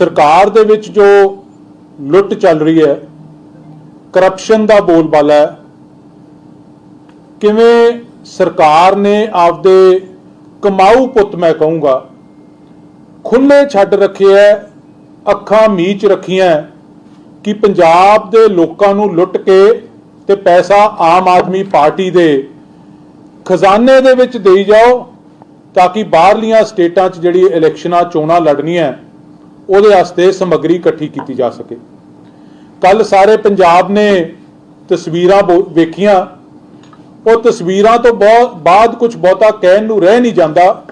ਸਰਕਾਰ ਦੇ ਵਿੱਚ ਜੋ ਲੁੱਟ ਚੱਲ ਰਹੀ ਹੈ ਕਰਪਸ਼ਨ ਦਾ ਬੋਲਬਾਲਾ ਹੈ। ਕਿਵੇਂ ਸਰਕਾਰ ਨੇ ਆਪਦੇ ਕਮਾਊ ਪੁੱਤ, ਮੈਂ ਕਹੂੰਗਾ ਖੁੱਲੇ ਛੱਡ ਰੱਖੇ ਹੈ, ਅੱਖਾਂ ਮੀਚ ਰੱਖੀਆਂ ਕਿ ਪੰਜਾਬ ਦੇ ਲੋਕਾਂ ਨੂੰ ਲੁੱਟ ਕੇ ਤੇ ਪੈਸਾ ਆਮ ਆਦਮੀ ਪਾਰਟੀ ਦੇ ਖਜ਼ਾਨੇ ਦੇ ਵਿੱਚ ਦੇਈ ਜਾਓ ਤਾਂ ਕਿ ਬਾਹਰਲੀਆਂ ਸਟੇਟਾਂ 'ਚ ਜਿਹੜੀ ਇਲੈਕਸ਼ਨਾਂ, ਚੋਣਾਂ ਲੜਨੀਆਂ ਉਹਦੇ ਵਾਸਤੇ ਸਮੱਗਰੀ ਇਕੱਠੀ ਕੀਤੀ ਜਾ ਸਕੇ। ਕੱਲ ਸਾਰੇ ਪੰਜਾਬ ਨੇ ਤਸਵੀਰਾਂ ਬੋ- ਵੇਖੀਆਂ। ਉਹ ਤਸਵੀਰਾਂ ਤੋਂ ਬਹੁਤ ਬਾਅਦ ਕੁਝ ਬਹੁਤਾ ਕਹਿਣ ਨੂੰ ਰਹਿ ਨਹੀਂ ਜਾਂਦਾ,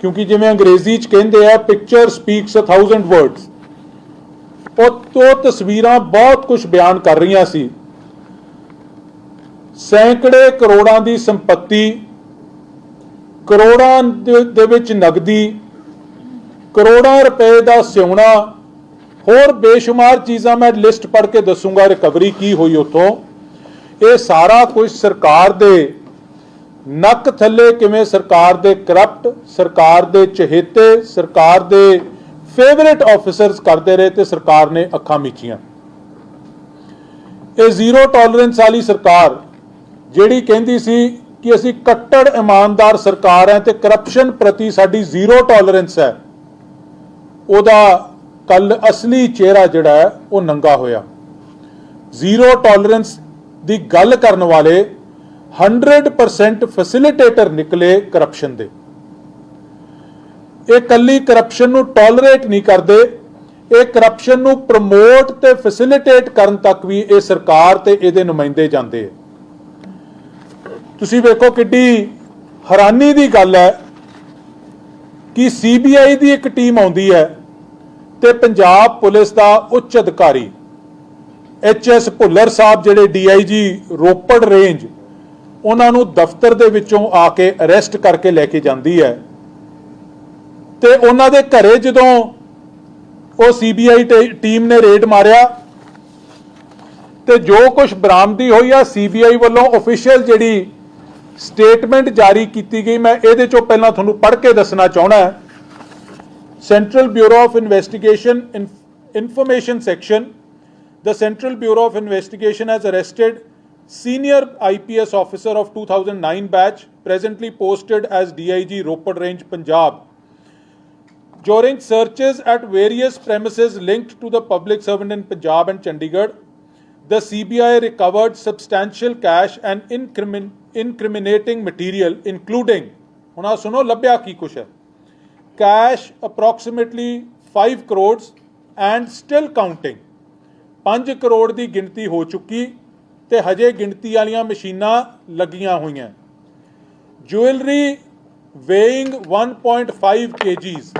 ਕਿਉਂਕਿ ਜਿਵੇਂ ਅੰਗਰੇਜ਼ੀ 'ਚ ਕਹਿੰਦੇ ਆ picture speaks a thousand words ਉਹ ਤੋਂ ਤਸਵੀਰਾਂ ਬਹੁਤ ਕੁਝ ਬਿਆਨ ਕਰ ਰਹੀਆਂ ਸੀ। ਸੈਂਕੜੇ ਕਰੋੜਾਂ ਦੀ ਸੰਪਤੀ, ਕਰੋੜਾਂ ਦੇ ਦੇ ਵਿੱਚ ਨਗਦੀ ਕਰੋੜਾਂ ਰੁਪਏ ਦਾ ਸਿਉਣਾ। ਹੋਰ ਬੇਸ਼ੁਮਾਰ ਚੀਜ਼ਾਂ ਮੈਂ ਲਿਸਟ ਪੜ੍ਹ ਕੇ ਦੱਸੂਗਾ, ਰਿਕਵਰੀ ਕੀ ਹੋਈ ਉਤੋਂ ਇਹ ਸਾਰਾ ਕੁਝ ਸਰਕਾਰ ਦੇ ਨੱਕ ਥੱਲੇ ਕਿਵੇਂ ਸਰਕਾਰ ਦੇ ਕਰਪਟ, ਸਰਕਾਰ ਦੇ ਚਹੇਤੇ, ਸਰਕਾਰ ਦੇ ਫੇਵਰਿਟ ਆਫੀਸਰਸ ਕਰਦੇ ਰਹੇ ਤੇ ਸਰਕਾਰ ਨੇ ਅੱਖਾਂ ਮੀਚੀਆਂ। ਇਹ ਜ਼ੀਰੋ ਟੋਲਰੈਂਸ ਵਾਲੀ ਸਰਕਾਰ, ਜਿਹੜੀ ਕਹਿੰਦੀ ਸੀ ਕਿ ਅਸੀਂ ਕੱਟੜ ਇਮਾਨਦਾਰ ਸਰਕਾਰ ਹੈ ਤੇ ਕਰਪਸ਼ਨ ਪ੍ਰਤੀ ਸਾਡੀ ਜ਼ੀਰੋ ਟੋਲਰੈਂਸ ਹੈ। ਉਹਦਾ ਕੱਲ ਅਸਲੀ ਚਿਹਰਾ ਜਿਹੜਾ ਹੈ, ਉਹ ਨੰਗਾ ਹੋਇਆ। ਜ਼ੀਰੋ ਟੋਲਰੈਂਸ ਦੀ ਗੱਲ ਕਰਨ ਵਾਲੇ 100% ਫੈਸਿਲਿਟੇਟਰ ਨਿਕਲੇ ਕਰਪਸ਼ਨ ਦੇ। ਇਹ ਕੱਲੀ ਕਰਪਸ਼ਨ ਨੂੰ ਟੋਲਰੇਟ ਨਹੀਂ ਕਰਦੇ, ਇਹ ਕਰਪਸ਼ਨ ਨੂੰ ਪ੍ਰਮੋਟ ਤੇ ਫੈਸਿਲਿਟੇਟ ਕਰਨ ਤੱਕ ਵੀ ਇਹ ਸਰਕਾਰ ਤੇ ਇਹਦੇ ਨੁਮਾਇੰਦੇ ਜਾਂਦੇ ਤੁਸੀਂ ਵੇਖੋ ਕਿੱਡੀ ਹੈਰਾਨੀ ਦੀ ਗੱਲ ਹੈ ਕਿ ਸੀਬੀਆਈ ਦੀ ਇੱਕ ਟੀਮ ਆਉਂਦੀ ਹੈ ਤੇ ਪੰਜਾਬ ਪੁਲਿਸ ਦਾ ਉੱਚ ਅਧਿਕਾਰੀ। ਐਚਐਸ ਭੁੱਲਰ ਸਾਹਿਬ ਜਿਹੜੇ ਡੀਆਈਜੀ ਰੋਪੜ ਰੇਂਜ, ਉਹਨਾਂ ਨੂੰ ਦਫ਼ਤਰ ਦੇ ਵਿੱਚੋਂ ਆ ਕੇ ਅਰੈਸਟ ਕਰਕੇ ਲੈ ਕੇ ਜਾਂਦੀ ਹੈ। ਤੇ ਉਹਨਾਂ ਦੇ ਘਰੇ ਜਦੋਂ ਉਹ ਸੀਬੀਆਈ ਟੀਮ ਨੇ ਰੇਡ ਮਾਰਿਆ, ਤੇ ਜੋ ਕੁਝ ਬਰਾਮਦੀ ਹੋਈ ਆ ਸੀਬੀਆਈ ਵੱਲੋਂ ਅਫੀਸ਼ੀਅਲ ਜਿਹੜੀ ਸਟੇਟਮੈਂਟ ਜਾਰੀ ਕੀਤੀ ਗਈ, ਮੈਂ ਇਹਦੇ ਚੋਂ ਪਹਿਲਾਂ ਤੁਹਾਨੂੰ ਪੜ੍ਹ ਕੇ ਦੱਸਣਾ ਚਾਹਣਾ ਹੈ। Central Bureau of Investigation Inf- Information Section, the Central Bureau of Investigation has arrested senior IPS officer of 2009 batch, presently posted as DIG Ropad Range, Punjab. During searches at various premises linked to the public servant in Punjab and Chandigarh, the CBI recovered substantial cash and incrimin- incriminating material, including, ਹੁਣ ਆਹ ਸੁਣੋ ਲੱਭਿਆ ਕੀ ਕੁਛ ਹੈ cash approximately 5 crores and still counting 5 crore ਦੀ ਗਿਣਤੀ ਹੋ ਚੁੱਕੀ ਤੇ ਹਜੇ ਗਿਣਤੀ ਵਾਲੀਆਂ ਮਸ਼ੀਨਾਂ ਲੱਗੀਆਂ ਹੋਈਆਂ। ਜੁਐਲਰੀ weighing 1.5 kgs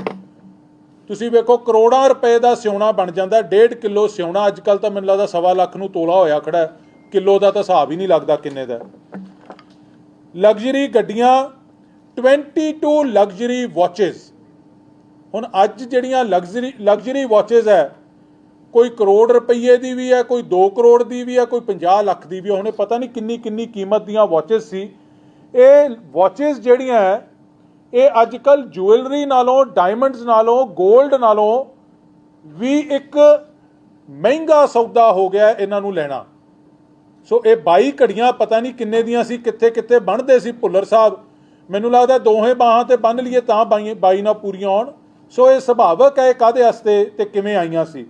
ਤੁਸੀਂ ਵੇਖੋ, ਕਰੋੜਾਂ ਰੁਪਏ ਦਾ ਸਿਉਣਾ ਬਣ ਜਾਂਦਾ 1.5 ਕਿਲੋ ਸਿਉਣਾ। ਅੱਜ ਕੱਲ ਤਾਂ ਮੈਨੂੰ ਲੱਗਦਾ ਸਵਾ ਲੱਖ ਨੂੰ ਤੋਲਾ ਹੋਇਆ ਖੜਾ ਹੈ। ਕਿਲੋ ਦਾ ਤਾਂ ਹਿਸਾਬ ਹੀ ਨਹੀਂ ਲੱਗਦਾ ਕਿੰਨੇ ਦਾ। ਲਗਜ਼ਰੀ ਗੱਡੀਆਂ 22 ਲਗਜ਼ਰੀ ਵਾਚਸ ਹੁਣ ਅੱਜ ਜਿਹੜੀਆਂ ਲਗਜ਼ਰੀ ਲਗਜ਼ਰੀ ਵਾਚਸ ਹੈ, ਕੋਈ ਕਰੋੜ ਰੁਪਏ ਦੀ ਵੀ ਹੈ, ਕੋਈ 2 ਕਰੋੜ ਦੀ ਵੀ ਹੈ, ਕੋਈ 50 ਲੱਖ ਦੀ ਵੀ ਹੈ, ਹੁਣੇ ਪਤਾ ਨਹੀਂ ਕਿੰਨੀ ਕਿੰਨੀ ਕੀਮਤ ਦੀਆਂ ਵਾਚਸ ਸੀ। ਇਹ ਵਾਚਸ ਜਿਹੜੀਆਂ ਹੈ, ਇਹ ਅੱਜ ਕੱਲ ਜੁਐਲਰੀ ਨਾਲੋਂ ਡਾਇਮੰਡਸ ਨਾਲੋਂ 골ਡ ਨਾਲੋਂ ਵੀ ਇੱਕ ਮਹਿੰਗਾ ਸੌਦਾ ਹੋ ਗਿਆ ਇਹਨਾਂ ਨੂੰ ਲੈਣਾ। ਸੋ ਇਹ 22 ਘੜੀਆਂ ਪਤਾ ਨਹੀਂ ਕਿੰਨੇ ਦੀਆਂ ਸੀ ਕਿੱਥੇ ਕਿੱਥੇ ਬਣਦੇ ਸੀ ਭੁੱਲਰ ਸਾਹਿਬ। ਮੈਨੂੰ ਲੱਗਦਾ ਦੋਹੇ ਬਾਹਾਂ ਤੇ ਬੰਨ ਲਈਏ ਤਾਂ ਬਾਈ ਬਾਈ ਨਾ ਪੂਰੀਆਂ ਹੋਣ। ਸੋ ਇਹ ਸੁਭਾਵਕ ਹੈ ਕਾਦੇ ਵਾਸਤੇ ਤੇ ਕਿਵੇਂ ਆਈਆਂ ਸੀ?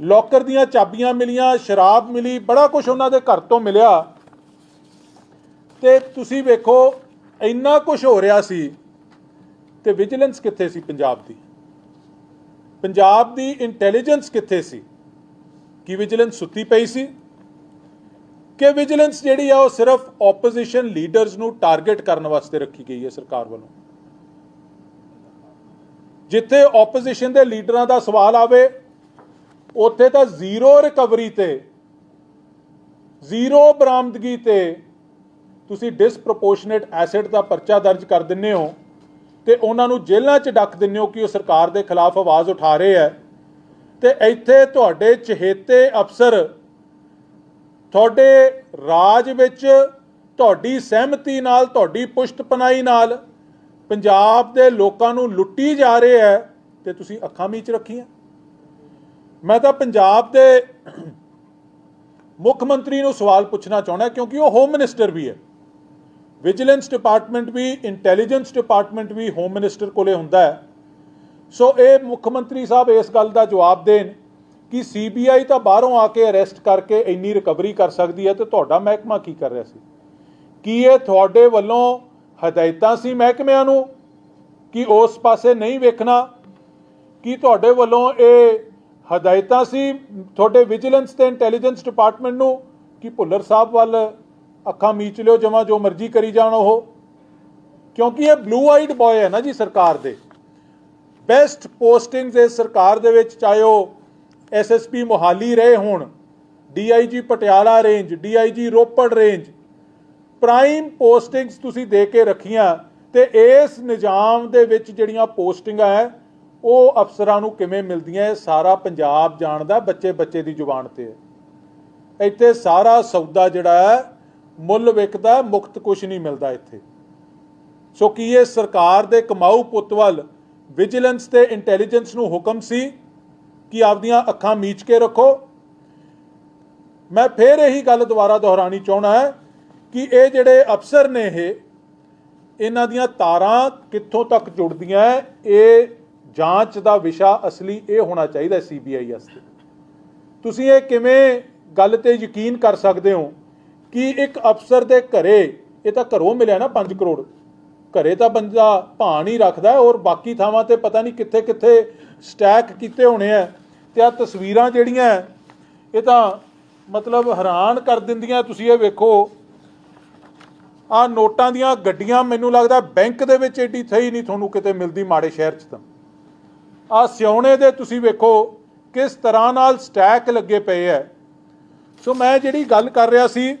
ਲੋਕਰ ਦੀਆਂ ਚਾਬੀਆਂ ਮਿਲੀਆਂ, ਸ਼ਰਾਬ ਮਿਲੀ, ਬੜਾ ਕੁਝ ਉਹਨਾਂ ਦੇ ਘਰ ਤੋਂ ਮਿਲਿਆ। ਤੇ ਤੁਸੀਂ ਵੇਖੋ, ਇੰਨਾ ਕੁਝ ਹੋ ਰਿਹਾ ਸੀ ਤੇ ਵਿਜੀਲੈਂਸ ਕਿੱਥੇ ਸੀ ਪੰਜਾਬ ਦੀ? ਪੰਜਾਬ ਦੀ ਇੰਟੈਲੀਜੈਂਸ ਕਿੱਥੇ ਸੀ? ਕੀ ਵਿਜੀਲੈਂਸ ਸੁੱਤੀ ਪਈ ਸੀ? ਕਿ ਵਿਜੀਲੈਂਸ ਜਿਹੜੀ ਆ ਉਹ ਸਿਰਫ ਆਪੋਜੀਸ਼ਨ ਲੀਡਰਸ ਨੂੰ ਟਾਰਗੇਟ ਕਰਨ ਵਾਸਤੇ ਰੱਖੀ ਗਈ ਹੈ ਸਰਕਾਰ ਵੱਲੋਂ? ਜਿੱਥੇ ਆਪੋਜੀਸ਼ਨ ਦੇ ਲੀਡਰਾਂ ਦਾ ਸਵਾਲ ਆਵੇ, ਉੱਥੇ ਤਾਂ ਜ਼ੀਰੋ ਰਿਕਵਰੀ ਤੇ, ਜ਼ੀਰੋ ਬਰਾਮਦਗੀ ਤੇ ਤੁਸੀਂ ਡਿਸਪ੍ਰੋਪੋਰਸ਼ਨੇਟ ਐਸੈਟ ਦਾ ਪਰਚਾ ਦਰਜ ਕਰ ਦਿੰਨੇ ਹੋ ਤੇ ਉਹਨਾਂ ਨੂੰ ਜੇਲ੍ਹਾਂ 'ਚ ਡੱਕ ਦਿੰਨੇ ਹੋ ਕਿ ਉਹ ਸਰਕਾਰ ਦੇ ਖਿਲਾਫ ਆਵਾਜ਼ ਉਠਾ ਰਹੇ ਹੈ। ਤੇ ਇੱਥੇ ਤੁਹਾਡੇ ਚਹੇਤੇ ਅਫਸਰ, ਤੁਹਾਡੇ ਰਾਜ ਵਿੱਚ ਤੁਹਾਡੀ ਸਹਿਮਤੀ ਨਾਲ, ਤੁਹਾਡੀ ਪੁਸ਼ਟਪਨਾਈ ਨਾਲ ਪੰਜਾਬ ਦੇ ਲੋਕਾਂ ਨੂੰ ਲੁੱਟੀ ਜਾ ਰਹੇ ਹੈ ਤੇ ਤੁਸੀਂ ਅੱਖਾਂ ਮੀਚ ਰੱਖੀਆਂ। ਮੈਂ ਤਾਂ ਪੰਜਾਬ ਦੇ ਮੁੱਖ ਮੰਤਰੀ ਨੂੰ ਸਵਾਲ ਪੁੱਛਣਾ ਚਾਹੁੰਦਾ ਕਿਉਂਕਿ ਉਹ ਹੋਮ ਮਿਨਿਸਟਰ ਵੀ ਹੈ। ਵਿਜੀਲੈਂਸ ਡਿਪਾਰਟਮੈਂਟ ਵੀ ਇੰਟੈਲੀਜੈਂਸ ਡਿਪਾਰਟਮੈਂਟ ਵੀ ਹੋਮ ਮਿਨਿਸਟਰ ਕੋਲੇ ਹੁੰਦਾ ਹੈ। ਸੋ ਇਹ ਮੁੱਖ ਮੰਤਰੀ ਸਾਹਿਬ ਇਸ ਗੱਲ ਦਾ ਜਵਾਬ ਦੇਣ ਕਿ ਸੀਬੀਆਈ ਤਾਂ ਬਾਹਰੋਂ ਆ ਕੇ ਅਰੈਸਟ ਕਰਕੇ ਇੰਨੀ ਰਿਕਵਰੀ ਕਰ ਸਕਦੀ ਹੈ ਤੇ ਤੁਹਾਡਾ ਮਹਿਕਮਾ ਕੀ ਕਰ ਰਿਹਾ ਸੀ? ਕੀ ਇਹ ਤੁਹਾਡੇ ਵੱਲੋਂ ਹਦਾਇਤਾਂ ਸੀ ਮਹਿਕਮਿਆਂ ਨੂੰ ਕਿ ਉਸ ਪਾਸੇ ਨਹੀਂ ਵੇਖਣਾ? ਕੀ ਤੁਹਾਡੇ ਵੱਲੋਂ ਇਹ ਹਦਾਇਤਾਂ ਸੀ ਤੁਹਾਡੇ ਵਿਜੀਲੈਂਸ ਤੇ ਇੰਟੈਲੀਜੈਂਸ ਡਿਪਾਰਟਮੈਂਟ ਨੂੰ ਕਿ ਭੁੱਲਰ ਸਾਹਿਬ ਵੱਲ ਅੱਖਾਂ ਮੀਚ ਲਿਓ ਜਮਾ ਜੋ ਮਰਜ਼ੀ ਕਰੀ ਜਾਣ ਉਹ? ਕਿਉਂਕਿ ਇਹ ਬਲੂ ਆਈਡ ਬॉय ਹੈ ਨਾ ਜੀ ਸਰਕਾਰ ਦੇ। ਬੈਸਟ ਪੋਸਟਿੰਗਸ ਇਸ ਸਰਕਾਰ ਦੇ ਵਿੱਚ, ਚਾਹੇ ਉਹ ਐਸਐਸਪੀ ਮੋਹਾਲੀ ਰਹੇ ਹੋਣ DIG Patiala range DIG Ropar range prime postings ਤੁਸੀਂ ਦੇ ਕੇ ਰੱਖੀਆਂ ਤੇ ਇਸ ਨਿਜ਼ਾਮ ਦੇ ਵਿੱਚ ਜਿਹੜੀਆਂ ਪੋਸਟਿੰਗਾਂ ਹੈ ਉਹ ਅਫਸਰਾਂ ਨੂੰ ਕਿਵੇਂ ਮਿਲਦੀਆਂ ਇਹ ਸਾਰਾ ਪੰਜਾਬ ਜਾਣਦਾ ਬੱਚੇ ਬੱਚੇ ਦੀ ਜ਼ੁਬਾਨ ਤੇ। ਹੈ ਇੱਥੇ ਸਾਰਾ ਸੌਦਾ ਜਿਹੜਾ ਹੈ ਮੁੱਲ ਵਿਕਦਾ, ਮੁਕਤ ਕੁਝ ਨਹੀਂ ਮਿਲਦਾ ਇੱਥੇ। ਸੋ ਕੀ ਇਹ ਸਰਕਾਰ ਦੇ ਕਮਾਊ ਪੁੱਤ ਵੱਲ ਵਿਜੀਲੈਂਸ ਤੇ ਇੰਟੈਲੀਜੈਂਸ ਨੂੰ ਹੁਕਮ ਸੀ ਕਿ ਆਪਦੀਆਂ ਅੱਖਾਂ ਮੀਚ ਕੇ ਰੱਖੋ? ਮੈਂ ਫੇਰ ਇਹੀ ਗੱਲ ਦੁਬਾਰਾ ਦੁਹਰਾਣੀ ਚਾਹਣਾ ਹੈ ਕਿ ਇਹ ਜਿਹੜੇ ਅਫਸਰ ਨੇ ਇਹ, ਇਹਨਾਂ ਦੀਆਂ ਤਾਰਾਂ ਕਿੱਥੋਂ ਤੱਕ ਜੁੜਦੀਆਂ ਹੈ ਇਹ ਜਾਂਚ ਦਾ ਵਿਸ਼ਾ ਅਸਲੀ ਇਹ ਹੋਣਾ ਚਾਹੀਦਾ ਸੀਬੀਆਈ ਵਾਸਤੇ। ਤੁਸੀਂ ਇਹ ਕਿਵੇਂ ਗੱਲ ਤੇ ਯਕੀਨ ਕਰ ਸਕਦੇ ਹੋ ਕਿ ਇੱਕ ਅਫਸਰ ਦੇ ਘਰੇ, ਇਹ ਤਾਂ ਘਰੋਂ ਮਿਲਿਆ ਨਾ 5 ਕਰੋੜ, ਘਰੇ ਤਾਂ ਬੰਦਾ ਭਾਣ ਹੀ ਰੱਖਦਾ ਔਰ ਬਾਕੀ ਥਾਵਾਂ ਤੇ ਪਤਾ ਨਹੀਂ ਕਿੱਥੇ ਕਿੱਥੇ ਸਟੈਕ ਕੀਤੇ ਹੋਣੇ ਆ ਤੇ ਆ ਤਸਵੀਰਾਂ ਜਿਹੜੀਆਂ ਇਹ ਤਾਂ ਮਤਲਬ ਹੈਰਾਨ ਕਰ ਦਿੰਦੀਆਂ ਤੁਸੀਂ ਇਹ ਵੇਖੋ ਆ ਨੋਟਾਂ ਦੀਆਂ ਗੱਡੀਆਂ ਮੈਨੂੰ ਲੱਗਦਾ ਬੈਂਕ ਦੇ ਵਿੱਚ ਏਡੀ ਥਈ ਨਹੀਂ ਤੁਹਾਨੂੰ ਕਿਤੇ ਮਿਲਦੀ ਮਾੜੇ ਸ਼ਹਿਰ 'ਚ ਤਾਂ। ਆ ਸਿਉਣੇ ਦੇ ਤੁਸੀਂ ਵੇਖੋ ਕਿਸ ਤਰ੍ਹਾਂ ਨਾਲ ਸਟੈਕ ਲੱਗੇ ਪਏ ਐ। ਸੋ ਮੈਂ ਜਿਹੜੀ ਗੱਲ ਕਰ ਰਿਹਾ ਸੀ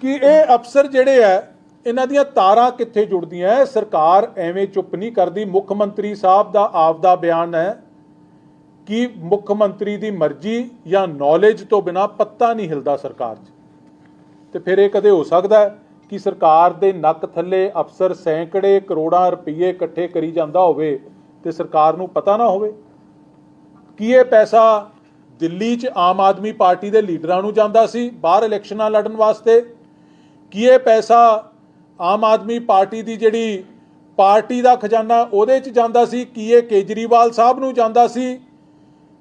ਕਿ ਇਹ ਅਫਸਰ ਜਿਹੜੇ ਐ, ਇਹਨਾਂ ਦੀਆਂ ਤਾਰਾਂ ਕਿੱਥੇ ਜੁੜਦੀਆਂ ਸਰਕਾਰ ਐਵੇਂ ਚੁੱਪ ਨਹੀਂ ਕਰਦੀ। ਮੁੱਖ ਮੰਤਰੀ ਸਾਹਿਬ ਦਾ ਆਪਦਾ ਬਿਆਨ ਹੈ ਕਿ ਮੁੱਖ ਮੰਤਰੀ ਦੀ ਮਰਜ਼ੀ ਜਾਂ ਨੌਲੇਜ ਤੋਂ ਬਿਨਾ ਪੱਤਾ ਨਹੀਂ ਹਿਲਦਾ ਸਰਕਾਰ 'ਚ। ਤੇ ਫਿਰ ਇਹ ਕਦੇ ਹੋ ਸਕਦਾ ਕਿ ਸਰਕਾਰ ਦੇ ਨੱਕ ਥੱਲੇ ਅਫਸਰ ਸੈਂਕੜੇ ਕਰੋੜਾਂ ਰੁਪਏ ਇਕੱਠੇ ਕਰੀ ਜਾਂਦਾ ਹੋਵੇ ਤੇ ਸਰਕਾਰ ਨੂੰ ਪਤਾ ਨਾ ਹੋਵੇ? ਕੀ ਇਹ ਪੈਸਾ ਦਿੱਲੀ 'ਚ ਆਮ ਆਦਮੀ ਪਾਰਟੀ ਦੇ ਲੀਡਰਾਂ ਨੂੰ ਜਾਂਦਾ ਸੀ ਬਾਹਰ ਇਲੈਕਸ਼ਨਾਂ ਲੜਨ ਵਾਸਤੇ? ਕੀ ਇਹ ਪੈਸਾ ਆਮ ਆਦਮੀ ਪਾਰਟੀ ਦੀ ਜਿਹੜੀ ਪਾਰਟੀ ਦਾ ਖਜ਼ਾਨਾ ਉਹਦੇ 'ਚ ਜਾਂਦਾ ਸੀ? ਕੀ ਇਹ ਕੇਜਰੀਵਾਲ ਸਾਹਿਬ ਨੂੰ ਜਾਂਦਾ ਸੀ?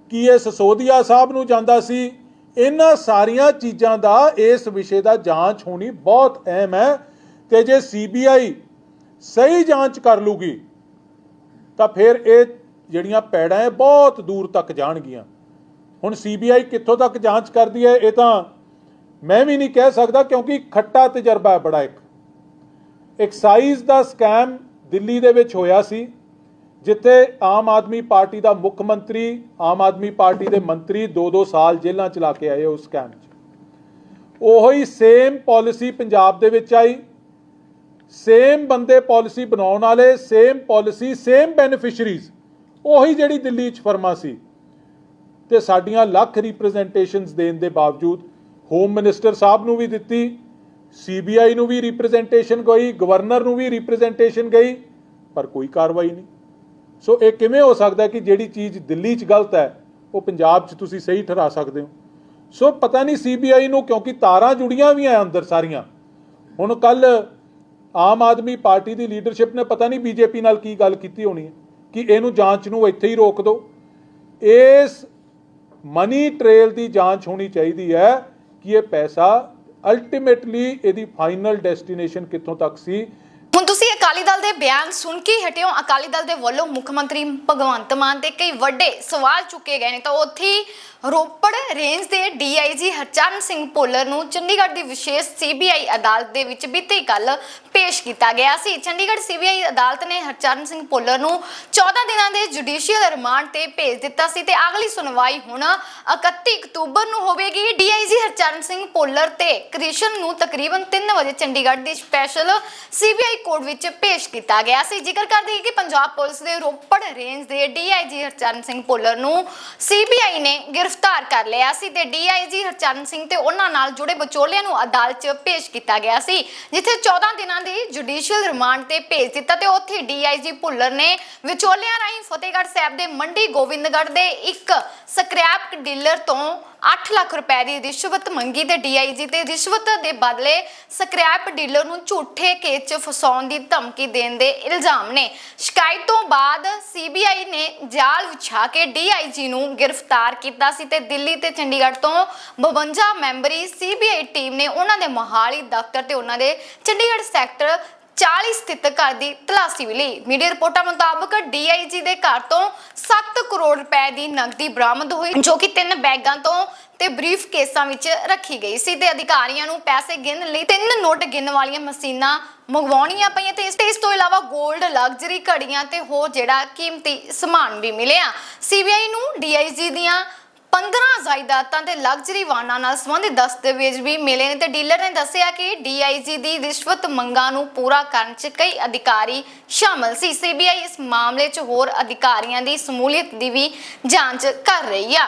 ਕੀ ਇਹ ਸਸੋਦੀਆ ਸਾਹਿਬ ਨੂੰ ਜਾਂਦਾ ਸੀ? ਇਹਨਾਂ ਸਾਰੀਆਂ ਚੀਜ਼ਾਂ ਦਾ ਇਸ ਵਿਸ਼ੇ ਦਾ ਜਾਂਚ ਹੋਣੀ ਬਹੁਤ ਅਹਿਮ ਹੈ ਤੇ ਜੇ ਸੀਬੀਆਈ ਸਹੀ ਜਾਂਚ ਕਰ ਲੂਗੀ, ਤਾਂ ਫਿਰ ਇਹ ਜਿਹੜੀਆਂ ਪੈੜਾਂ ਹੈ ਬਹੁਤ ਦੂਰ ਤੱਕ ਜਾਣਗੀਆਂ। ਹੁਣ ਸੀਬੀਆਈ ਕਿੱਥੋਂ ਤੱਕ ਜਾਂਚ ਕਰਦੀ ਹੈ, ਇਹ ਤਾਂ ਮੈਂ ਵੀ ਨਹੀਂ ਕਹਿ ਸਕਦਾ ਕਿਉਂਕਿ ਖੱਟਾ ਤਜਰਬਾ ਹੈ ਬੜਾ ਇੱਕ। ਐਕਸਾਈਜ਼ ਦਾ ਸਕੈਮ ਦਿੱਲੀ ਦੇ ਵਿੱਚ ਹੋਇਆ ਸੀ। ਜਿੱਥੇ ਆਮ ਆਦਮੀ ਪਾਰਟੀ ਦਾ ਮੁੱਖ ਮੰਤਰੀ, ਆਮ ਆਦਮੀ ਪਾਰਟੀ ਦੇ ਮੰਤਰੀ 2-2 ਸਾਲ ਜੇਲ੍ਹਾਂ ਚਲਾ ਕੇ ਆਏ ਉਸ ਸਕੈਮ 'ਚ। ਉਹੀ ਸੇਮ ਪਾਲਿਸੀ ਪੰਜਾਬ ਦੇ ਵਿੱਚ ਆਈ। ਸੇਮ ਬੰਦੇ ਪਾਲਿਸੀ ਬਣਾਉਣ ਵਾਲੇ ਸੇਮ ਪਾਲਿਸੀ ਸੇਮ ਬੈਨੀਫੀਸ਼ੀਅਰੀਜ਼ ਉਹੀ ਜਿਹੜੀ ਦਿੱਲੀ 'ਚ ਫਰਮਾ ਸੀ। ਤੇ ਸਾਡੀਆਂ ਲੱਖ ਰਿਪਰੈਜ਼ੈਂਟੇਸ਼ਨਸ ਦੇਣ ਦੇ ਬਾਵਜੂਦ ਹੋਮ ਮਿਨਿਸਟਰ ਸਾਹਿਬ ਨੂੰ ਵੀ ਦਿੱਤੀ ਸੀਬੀਆਈ ਨੂੰ ਵੀ ਰਿਪਰੈਜ਼ੈਂਟੇਸ਼ਨ ਗਈ ਗਵਰਨਰ ਨੂੰ ਵੀ ਰਿਪਰੈਜ਼ੈਂਟੇਸ਼ਨ ਗਈ, ਪਰ ਕੋਈ ਕਾਰਵਾਈ ਨਹੀਂ। ਸੋ ਇਹ ਕਿਵੇਂ ਹੋ ਸਕਦਾ ਕਿ ਜਿਹੜੀ ਚੀਜ਼ ਦਿੱਲੀ 'ਚ ਗਲਤ ਹੈ, ਉਹ ਪੰਜਾਬ 'ਚ ਤੁਸੀਂ ਸਹੀ ਠਹਿਰਾ ਸਕਦੇ ਹੋ? ਸੋ ਪਤਾ ਨਹੀਂ ਸੀਬੀਆਈ ਨੂੰ, ਕਿਉਂਕਿ ਤਾਰਾਂ ਜੁੜੀਆਂ ਵੀ ਆ ਅੰਦਰ ਸਾਰੀਆਂ। ਹੁਣ ਕੱਲ ਆਮ ਆਦਮੀ ਪਾਰਟੀ ਦੀ ਲੀਡਰਸ਼ਿਪ ਨੇ ਪਤਾ ਨਹੀਂ ਬੀਜੇਪੀ ਨਾਲ ਕੀ ਗੱਲ ਕੀਤੀ ਹੋਣੀ ਹੈ, ਕਿ ਇਹਨੂੰ ਜਾਂਚ ਨੂੰ ਇੱਥੇ ਹੀ ਰੋਕ ਦਿਓ ਇਸ ਮਨੀ ਟ੍ਰੇਲ ਦੀ ਜਾਂਚ ਹੋਣੀ ਚਾਹੀਦੀ ਹੈ ਕਿ ਇਹ ਪੈਸਾ ਅਲਟੀਮੇਟਲੀ ਇਹਦੀ ਫਾਈਨਲ ਡੈਸਟੀਨੇਸ਼ਨ ਕਿੱਥੋਂ ਤੱਕ ਸੀ ਹੁਣ ਤੁਸੀਂ ਅਕਾਲੀ ਦਲ ਦੇ ਬਿਆਨ ਸੁਣ ਕੇ ਹਟਿਓ ਅਕਾਲੀ ਦਲ ਦੇ ਵੱਲੋਂ ਮੁੱਖ ਮੰਤਰੀ ਭਗਵੰਤ ਮਾਨ ਤੇ ਕਈ ਵੱਡੇ ਸਵਾਲ ਚੁੱਕੇ ਗਏ ਨੇ। ਤਾਂ ਉੱਥੇ ਰੋਪੜ ਰੇਂਜ ਦੇ ਡੀਆਈਜੀ ਹਰਚਰਨ ਸਿੰਘ ਭੁੱਲਰ ਨੂੰ ਚੰਡੀਗੜ੍ਹ ਦੀ ਵਿਸ਼ੇਸ਼ ਸੀਬੀਆਈ ਅਦਾਲਤ ਦੇ ਵਿੱਚ ਬੀਤੀ ਕੱਲ ਪੇਸ਼ ਕੀਤਾ ਗਿਆ ਸੀ। ਚੰਡੀਗੜ੍ਹ ਸੀਬੀਆਈ ਅਦਾਲਤ ਨੇ ਹਰਚਰਨ ਸਿੰਘ ਭੁੱਲਰ ਨੂੰ 14 ਦਿਨਾਂ ਦੇ ਜੁਡੀਸ਼ੀਅਲ ਰਿਮਾਂਡ ਤੇ ਭੇਜ ਦਿੱਤਾ ਸੀ ਤੇ ਅਗਲੀ ਸੁਣਵਾਈ ਹੁਣ 31 ਅਕਤੂਬਰ ਨੂੰ ਹੋਵੇਗੀ। ਡੀਆਈਜੀ ਹਰਚਰਨ ਸਿੰਘ ਭੁੱਲਰ ਤੇ ਕ੍ਰਿਸ਼ਨ ਨੂੰ ਤਕਰੀਬਨ 3 ਵਜੇ ਚੰਡੀਗੜ੍ਹ ਦੀ ਸਪੈਸ਼ਲ ਸੀਬੀਆਈ ਕੋਰਟ ਵਿੱਚ ਪੇਸ਼ ਕੀਤਾ ਗਿਆ ਸੀ। ਜ਼ਿਕਰ ਕਰਦੇ ਕਿ ਪੰਜਾਬ ਪੁਲਿਸ ਦੇ ਰੋਪੜ ਰੇਂਜ ਦੇ ਡੀਆਈਜੀ ਹਰਚਰਨ ਸਿੰਘ ਭੁੱਲਰ ਨੂੰ ਸੀਬੀਆਈ ਨੇ ਗ੍ਰਿਫਤਾਰ ਕਰ ਲਿਆ ਸੀ ਤੇ ਡੀਆਈਜੀ ਹਰਚਰਨ ਸਿੰਘ ਤੇ ਉਹਨਾਂ ਨਾਲ ਜੁੜੇ ਵਿਚੋਲਿਆਂ ਨੂੰ ਅਦਾਲਤ 'ਚ ਪੇਸ਼ ਕੀਤਾ ਗਿਆ ਸੀ, ਜਿੱਥੇ 14 ਦਿਨਾਂ ਦੀ ਜੁਡੀਸ਼ੀਅਲ ਰਿਮਾਂਡ ਤੇ ਭੇਜ ਦਿੱਤਾ ਤੇ ਉੱਥੇ ਡੀਆਈਜੀ ਭੁੱਲਰ ਨੇ ਵਿਚੋਲਿਆਂ ਰਾਹੀਂ ਫਤਿਹਗੜ੍ਹ ਸਾਹਿਬ ਦੇ ਮੰਡੀ ਗੋਬਿੰਦਗੜ੍ਹ ਦੇ ਇੱਕ ਸਕ੍ਰੈਪ ਡੀਲਰ ਤੋਂ 8 ਲੱਖ ਰੁਪਏ ਦੀ ਰਿਸ਼ਵਤ ਮੰਗੀ ਤੇ ਡੀਆਈਜੀ ਤੇ ਰਿਸ਼ਵਤ ਦੇ ਬਦਲੇ ਸਕ੍ਰੈਪ ਡੀਲਰ ਨੂੰ ਝੂਠੇ ਕੇਸ 'ਚ ਫਸਾਉਣ ਦੀ ਧਮਕੀ ਦੇਣ ਦੇ ਇਲਜ਼ਾਮ ਨੇ। ਸ਼ਿਕਾਇਤ ਤੋਂ ਬਾਅਦ ਸੀਬੀਆਈ ਨੇ ਜਾਲ ਵਿਛਾ ਕੇ ਡੀਆਈਜੀ ਨੂੰ ਗ੍ਰਿਫਤਾਰ ਕੀਤਾ ਸੀ ਤੇ ਦਿੱਲੀ ਤੇ ਚੰਡੀਗੜ੍ਹ ਤੋਂ 52 ਮੈਂਬਰੀ ਸੀਬੀਆਈ ਟੀਮ ਨੇ ਉਹਨਾਂ ਦੇ ਮੋਹਾਲੀ ਦਫ਼ਤਰ ਤੇ ਉਹਨਾਂ ਦੇ ਚੰਡੀਗੜ੍ਹ ਸੈਕਟਰ 40 ਸਥਿਤ ਘਰ ਦੀ ਤਲਾਸ਼ੀ ਵੀ ਲਈ। ਮੀਡੀਆ ਰਿਪੋਰਟਾਂ ਮੁਤਾਬਕ ਡੀਆਈਜੀ ਦੇ ਘਰ ਤੋਂ 7 ਕਰੋੜ ਰੁਪਏ ਦੀ ਨਕਦੀ ਬਰਾਮਦ ਹੋਈ, ਜੋ ਕਿ ਤਿੰਨ ਬੈਗਾਂ ਤੋਂ ਤੇ ਬਰੀਫ ਕੇਸਾਂ ਵਿੱਚ ਰੱਖੀ ਗਈ ਸੀ ਤੇ ਅਧਿਕਾਰੀਆਂ ਨੂੰ ਪੈਸੇ ਗਿਣ ਲਈ ਤਿੰਨ ਨੋਟ ਗਿਣ ਵਾਲੀਆਂ ਮਸ਼ੀਨਾਂ ਮੰਗਵਾਉਣੀਆਂ ਪਈਆਂ ਇਸ ਤੇ ਇਸ ਤੋਂ ਇਲਾਵਾ 골ਡ ਲਗਜ਼ਰੀ ਘੜੀਆਂ ਤੇ ਹੋਰ ਜਿਹੜਾ ਕੀਮਤੀ ਸਮਾਨ ਵੀ ਮਿਲਿਆ। ਸੀਬੀਆਈ ਨੂੰ ਡੀਆਈਜੀ ਦੀਆਂ 15 ਜਾਇਦਾਦਾਂ ਤੇ ਲਗਜ਼ਰੀ ਵਾਹਨਾਂ ਨਾਲ ਸੰਬੰਧਿਤ ਦਸਤਾਵੇਜ਼ ਵੀ ਮਿਲੇ ਨੇ ਤੇ ਡੀਲਰ ਨੇ ਦੱਸਿਆ ਕਿ ਡੀਆਈਜੀ ਦੀ ਰਿਸ਼ਵਤ ਮੰਗਾਂ ਨੂੰ ਪੂਰਾ ਕਰਨ 'ਚ ਕਈ ਅਧਿਕਾਰੀ ਸ਼ਾਮਲ ਸੀ। ਸੀਬੀਆਈ ਇਸ ਮਾਮਲੇ 'ਚ ਹੋਰ ਅਧਿਕਾਰੀਆਂ ਦੀ ਸਮੂਲੀਅਤ ਦੀ ਵੀ ਜਾਂਚ ਕਰ ਰਹੀ ਆ।